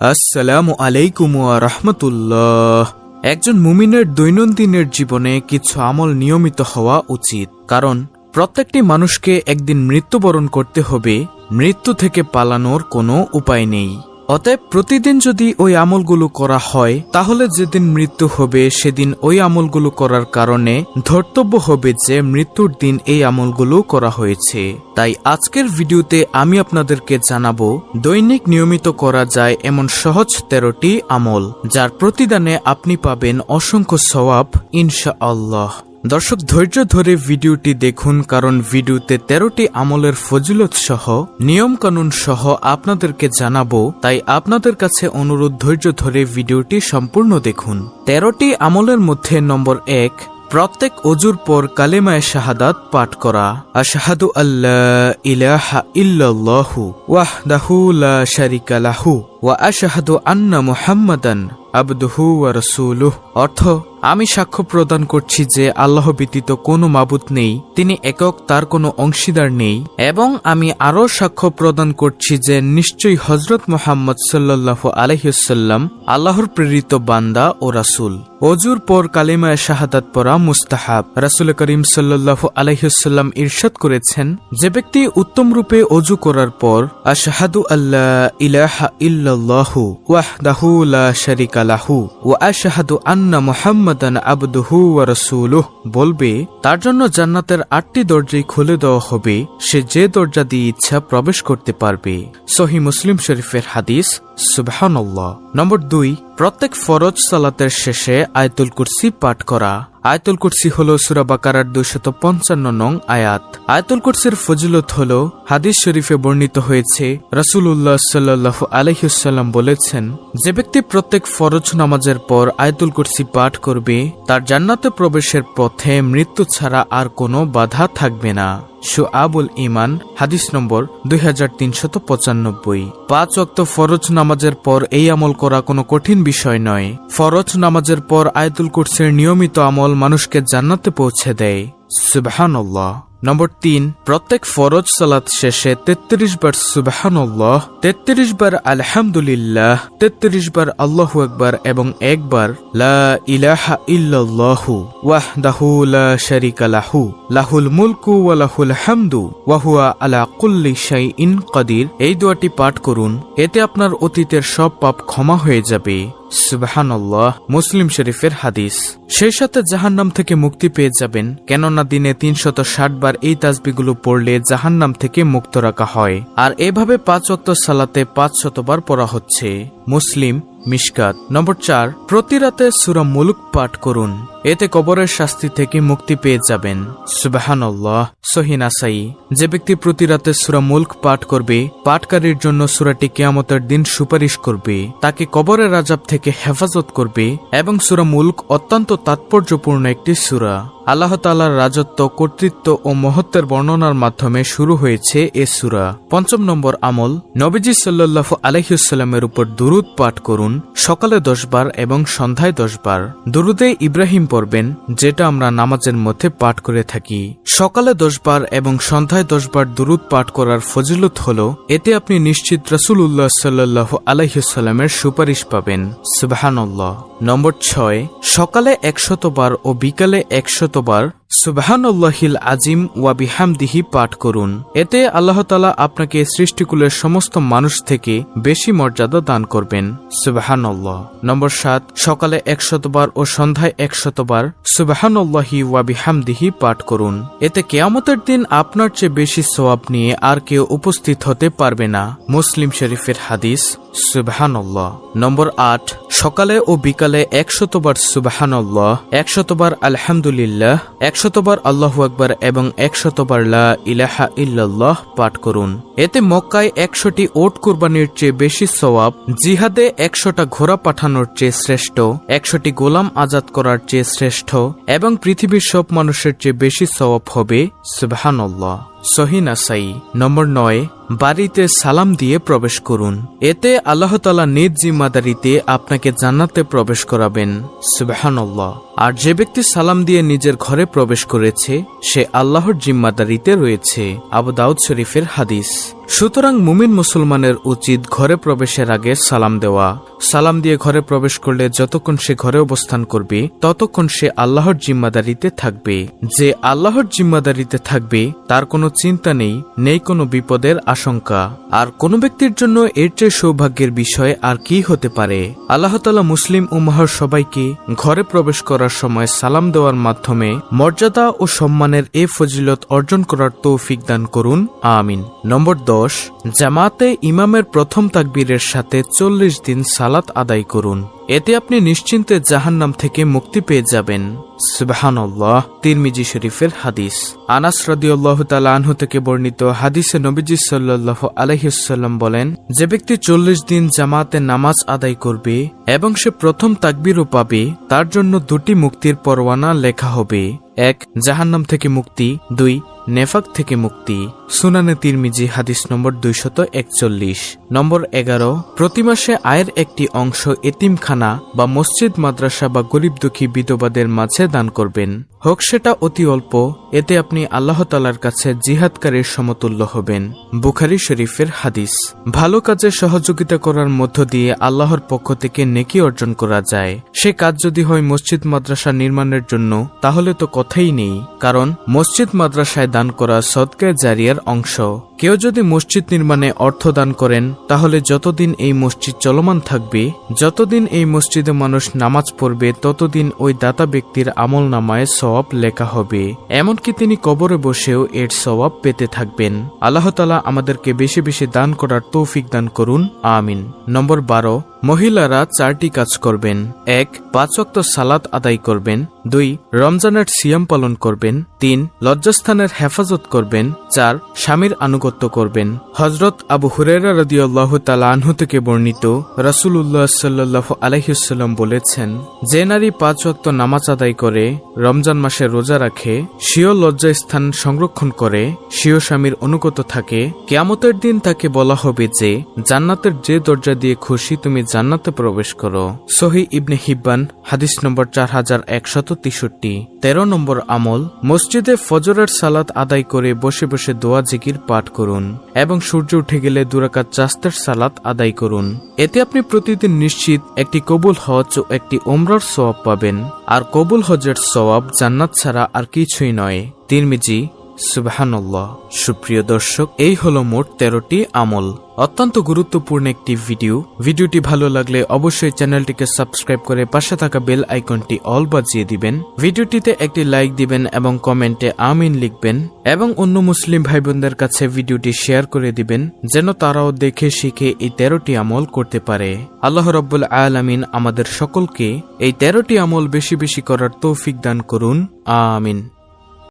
আসসালামু আলাইকুম রহমতুল্লাহ। একজন মুমিনের দৈনন্দিনের জীবনে কিছু আমল নিয়মিত হওয়া উচিত, কারণ প্রত্যেকটি মানুষকে একদিন মৃত্যুবরণ করতে হবে, মৃত্যু থেকে পালানোর কোনো উপায় নেই। অতএব প্রতিদিন যদি ওই আমলগুলো করা হয়, তাহলে যেদিন মৃত্যু হবে, সেদিন ওই আমলগুলো করার কারণে ধর্তব্য হবে যে মৃত্যুর দিন এই আমলগুলো করা হয়েছে। তাই আজকের ভিডিওতে আমি আপনাদেরকে জানাব, দৈনিক নিয়মিত করা যায় এমন সহজ তেরোটি আমল, যার প্রতিদানে আপনি পাবেন অসংখ্য সওয়াব ইনশা আল্লাহ দর্শক, ধৈর্য ধরে ভিডিওটি দেখুন, কারণ ভিডিওতে তেরোটি আমলের ফজিলত সহ, নিয়মকানুন সহ আপনাদেরকে জানাব, তাই আপনাদের কাছে অনুরোধ, ধৈর্য ধরে ভিডিওটি সম্পূর্ণ দেখুন। তেরোটি আমলের মধ্যে নম্বর এক, প্রত্যেক অজুর পর কালেমায় শাহাদাত পাঠ করা। আশাহাদু আল্লাহ ইলাহা ইল্লাল্লাহু ওয়াহদাহু লা শারিকা লাহু। ওয়া আশহাদু আন্না মুহাম্মাদান আবদুহু রাসূলুহ। অর্থ, আমি সাক্ষ্য প্রদান করছি যে আল্লাহ ব্যতীত কোনো মাবুত নেই, তিনি একক, তার কোনো অংশীদার নেই, এবং আমি আরও সাক্ষ্য প্রদান করছি যে নিশ্চয়ই হজরত মোহাম্মদ সাল্লাহ আলহিসাল্লাম আল্লাহর প্রেরিত বান্দা ও রাসূল। অজুর পর কালিমায় শাহাদাত পরা মুস্তাহাব। রাসুল করিম সাল্লাহ আলহিসাল্লাম ইরশাদ করেছেন, যে ব্যক্তি উত্তম রূপে অজু করার পর, আশাহাদু আল্লাহ ইলাহা ইল্লাল্লাহু ওয়াহদাহু লা শারিকা লাহু ওয়া আশহাদু আন্না মুহাম্মাদান আবদুহু ওয়া রাসূলুহ। বলবে, তার জন্য জান্নাতের আটটি দরজাই খুলে দেওয়া হবে, সে যে দরজা দিয়ে ইচ্ছা প্রবেশ করতে পারবে। সহি মুসলিম শরীফের হাদিস সুবহানাল্লাহ। নম্বর দুই, প্রত্যেক ফরজ সালাতের শেষে আয়তুল কুরসি পাঠ করা। আয়তুল কুরসি হল সুরা বাকারার দুইশত পঞ্চান্ন নং আয়াত। আয়তুল কুরসির ফজিলত হল, হাদিস শরীফে বর্ণিত হয়েছে রসুল্লাহ সাল্লাহ আলহিউসাল্লাম বলেছেন, যে ব্যক্তি প্রত্যেক ফরজ নামাজের পর আয়তুল কুরসি পাঠ করবে, তার জান্নাতে প্রবেশের পথে মৃত্যু ছাড়া আর কোনো বাধা থাকবে না। আবুল ইমান হাদিস নম্বর দুই হাজার তিনশত পঁচানব্বই। পাঁচ অক্ত ফরজ নামাজের পর এই আমল করা কোনো কঠিন বিষয় নয়। ফরজ নামাজের পর আয়তুল কুরসির নিয়মিত আমল মানুষকে জান্নাতে পৌঁছে দেয়। সুবাহান্লাহ নম্বর তিন, প্রত্যেক ফরজ সালাত শেষে তেত্রিশ বার সুবাহান্লাহ তেত্রিশ বার আলহামদুলিল্লাহ, তেত্রিশ বার আল্লাহ একবার এবং একবার লা ইলাহা ইল্লাল্লাহু ওয়াহদাহু লা শারিকা লাহু, লাহুল মুলকু ওয়া লাহুল হামদু ওয়া হুয়া আলা কুল্লি শাইইন কাদির। এই দোয়াটি পাঠ করুন, এতে আপনার অতীতের সব পাপ ক্ষমা হয়ে যাবে। সুবাহান্লাহ মুসলিম শরীফের হাদিস। সেই সাথে জাহান্নাম থেকে মুক্তি পেয়ে যাবেন, কেননা দিনে তিনশত ষাট বার এই তাজবিগুলো পড়লে জাহান্নাম থেকে মুক্ত রাখা হয়। আর এভাবে পাঁচ অক্ত সালাতে পাঁচ শতবার পড়া হচ্ছে। মুসলিম মিশকাত। নম্বর চার, প্রতি রাতে সুরা মুলুক পাঠ করুন। এতে কবরের শাস্তি থেকে মুক্তি পেয়ে যাবেন। সুবাহান্লাহ সহিনাসাই যে ব্যক্তি প্রতি রাতে সুরা মুল্ক পাঠ করবে, পাঠকারীর জন্য সুরাটি কেয়ামতের দিন সুপারিশ করবে। তাকে কবরের রাজাব থেকে হেফাজত করবে এবং সুরা মুল্ক অত্যন্ত তাৎপর্যপূর্ণ একটি সুরা। আল্লাহ তালার রাজত্ব, কর্তৃত্ব ও মহত্বের বর্ণনার মাধ্যমে শুরু হয়েছে এ সুরা। পঞ্চম নম্বর আমল, নবীজি সাল্লাহ আলহিউসাল্লামের উপর দুরুদ পাঠ করুন সকালে দশবার এবং সন্ধ্যায় দশবার। দুরুদে ইব্রাহিম পড়বেন, যেটা আমরা নামাজের মধ্যে পাঠ করে থাকি। সকালে দশবার এবং সন্ধ্যায় দশবার দুরুদ পাঠ করার ফজিলত হল, এতে আপনি নিশ্চিত রসুল উল্লাহ সাল্লাহ আলহিউসাল্লামের সুপারিশ পাবেন। সুবাহান্লাহ নম্বর ছয়, সকালে একশত বার ও বিকালে একশত বার সুবাহান্লাহিল আজিম ওয়া বিহামদিহি পাঠ করুন। এতে আল্লাহ তালা আপনাকে সৃষ্টিকুলের সমস্ত মানুষ থেকে বেশি মর্যাদা দান করবেন। সুবাহান্লাহ নম্বর সাত, সকালে একশতবার ও সন্ধ্যায় একশতবার সুবাহান্লাহি ওয়া বিহামদিহি পাঠ করুন। এতে কেয়ামতের দিন আপনার চেয়ে বেশি সোয়াব নিয়ে আর কেউ উপস্থিত হতে পারবে না। মুসলিম শরীফের হাদিস সুবাহান্লাহ নম্বর আট, সকালে ও বিকালে একশতবার সুবাহান্লাহ একশতবার আলহামদুলিল্লাহ, একশতবার আল্লাহ আকবার এবং একশতবার লা ইলাহা ইল্লাল্লাহ পাঠ করুন। এতে মক্কায় একশোটি ওট কোরবানির চেয়ে বেশি সওয়াব, জিহাদে একশোটা ঘোড়া পাঠানোর চেয়ে শ্রেষ্ঠ, একশোটি গোলাম আজাদ করার চেয়ে শ্রেষ্ঠ এবং পৃথিবীর সব মানুষের চেয়ে বেশি সওয়াব হবে সুবাহান্লাহ সহিনাসাই নম্বর নয়, বাড়িতে সালাম দিয়ে প্রবেশ করুন। এতে আল্লাহ তালা নিজ জিম্মাদারিতে আপনাকে জান্নাতে প্রবেশ করাবেন। সুবাহান্লাহ আর যে ব্যক্তি সালাম দিয়ে নিজের ঘরে প্রবেশ করেছে, সে আল্লাহর জিম্মাদারিতে রয়েছে, আবু দাউদ শরীফের হাদিস। সুতরাং মুমিন মুসলমানের উচিত ঘরে প্রবেশের আগে সালাম দেওয়া। সালাম দিয়ে ঘরে প্রবেশ করলে যতক্ষণ সে ঘরে অবস্থান করবে, ততক্ষণ সে আল্লাহর জিম্মাদারিতে থাকবে। যে আল্লাহর জিম্মাদারিতে থাকবে, তার কোনো চিন্তা নেই নেই কোনো বিপদের আশঙ্কা। আর কোনো ব্যক্তির জন্য এর চেয়ে সৌভাগ্যের বিষয় আর কি হতে পারে? আল্লাহতালা মুসলিম উম্মাহর সবাইকে ঘরে প্রবেশ করার সময় সালাম দেওয়ার মাধ্যমে মর্যাদা ও সম্মানের এ ফজিলত অর্জন করার তৌফিক দান করুন। আমিন। নম্বর দশ, জামাতে ইমামের প্রথম তাকবীরের সাথে চল্লিশ দিন সালাত আদায় করুন। এতে আপনি নিশ্চিন্তে জাহান্নাম থেকে মুক্তি পেয়ে যাবেন। সুবাহান্লাহ তিরমিজি শরীফের হাদিস। আনাস রাদিউল্লাহ তালা আনহু থেকে বর্ণিত হাদিসে নবীজি সাল্লাহ আলহিসাল্লাম বলেন, যে ব্যক্তি চল্লিশ দিন জামাতে নামাজ আদায় করবে এবং সে প্রথম তাকবিরও পাবে, তার জন্য দুটি মুক্তির পরোয়ানা লেখা হবে। এক, জাহান্নাম থেকে মুক্তি, দুই, নেফাক থেকে মুক্তি। সুনানে তিরমিজি হাদিস নম্বর দুইশত একচল্লিশ। নম্বর এগারো, প্রতি মাসে আয়ের একটি অংশ এতিমখানা বা মসজিদ, মাদ্রাসা বা গরিব দুঃখী বিধবাদের মাঝে দান করবেন। হোক সেটা অতি অল্প, এতে আপনি আল্লাহ তালার কাছে জিহাদকারীর সমতুল্য হবেন। বুখারি শরীফের হাদিস। ভালো কাজে সহযোগিতা করার মধ্য দিয়ে আল্লাহর পক্ষ থেকে নেকি অর্জন করা যায়। সে কাজ যদি হয় মসজিদ মাদ্রাসা নির্মাণের জন্য, তাহলে তো কথাই নেই। কারণ, মসজিদ মাদ্রাসায় দান করা সদকায় জারিয়ার অংশ। কেউ যদি মসজিদ নির্মাণে অর্থ দান করেন, তাহলে যতদিন এই মসজিদ চলমান থাকবে, যতদিন এই মসজিদে মানুষ নামাজ পড়বে, ততদিন ওই দাতা ব্যক্তির আমল নামায় সওয়াব লেখা হবে। এমনকি তিনি কবরে বসেও এর সওয়াব পেতে থাকবেন। আল্লাহ তালা আমাদেরকে বেশি বেশি দান করার তৌফিক দান করুন। আমিন। নম্বর বারো মহিলারা চারটি কাজ করবেন। এক, পাঁচ অক্ত সালাত আদায় করবেন। দুই, রমজানের সিয়াম পালন করবেন। তিন, লজ্জাস্থানের হেফাজত করবেন। চার, স্বামীর আনুগত্য করবেন। হজরত আবু হুরেরা রদিয়াল্লাহ তালা থেকে বর্ণিত রাসুল্লাহ সাল্লাহ আলহিসাল্লাম বলেছেন, যে নারী পাঁচ অক্ত নামাজ আদায় করে, রমজান মাসে রোজা রাখে স্বীয় লজ্জাস্থান সংরক্ষণ করে স্বীয় স্বামীর অনুগত থাকে। কেয়ামতের দিন তাকে বলা হবে যে, জান্নাতের যে দরজা দিয়ে খুশি তুমি জান্নাতে প্রবেশ করো। সহি ইবনে হিব্বান, হাদিস নম্বর চার হাজার একশত তেষট্টি। তেরো নম্বর আমল, মসজিদে ফজরের সালাত আদায় করে বসে বসে দোয়া জিকির পাঠ করুন এবং সূর্য উঠে গেলে দুরাকাত চাস্তের সালাত আদায় করুন। এতে আপনি প্রতিদিন নিশ্চিত একটি কবুল হজ ও একটি ওমরার সওয়াব পাবেন। আর কবুল হজের সওয়াব জান্নাত ছাড়া আর কিছুই নয়। তিরমিজি সুবাহান্লাহ সুপ্রিয় দর্শক, এই হলো মোট তেরোটি আমল। অত্যন্ত গুরুত্বপূর্ণ একটি ভিডিও। ভিডিওটি ভালো লাগলে অবশ্যই চ্যানেলটিকে সাবস্ক্রাইব করে পাশে থাকা বেল আইকনটি অল বাজিয়ে দিবেন। ভিডিওটিতে একটি লাইক দিবেন এবং কমেন্টে আমিন লিখবেন এবং অন্য মুসলিম ভাই বোনদের কাছে ভিডিওটি শেয়ার করে দিবেন, যেন তারাও দেখে শিখে এই তেরোটি আমল করতে পারে। আল্লাহ রব্বুল আলামিন আমাদের সকলকে এই তেরোটি আমল বেশি বেশি করার তৌফিক দান করুন। আমিন।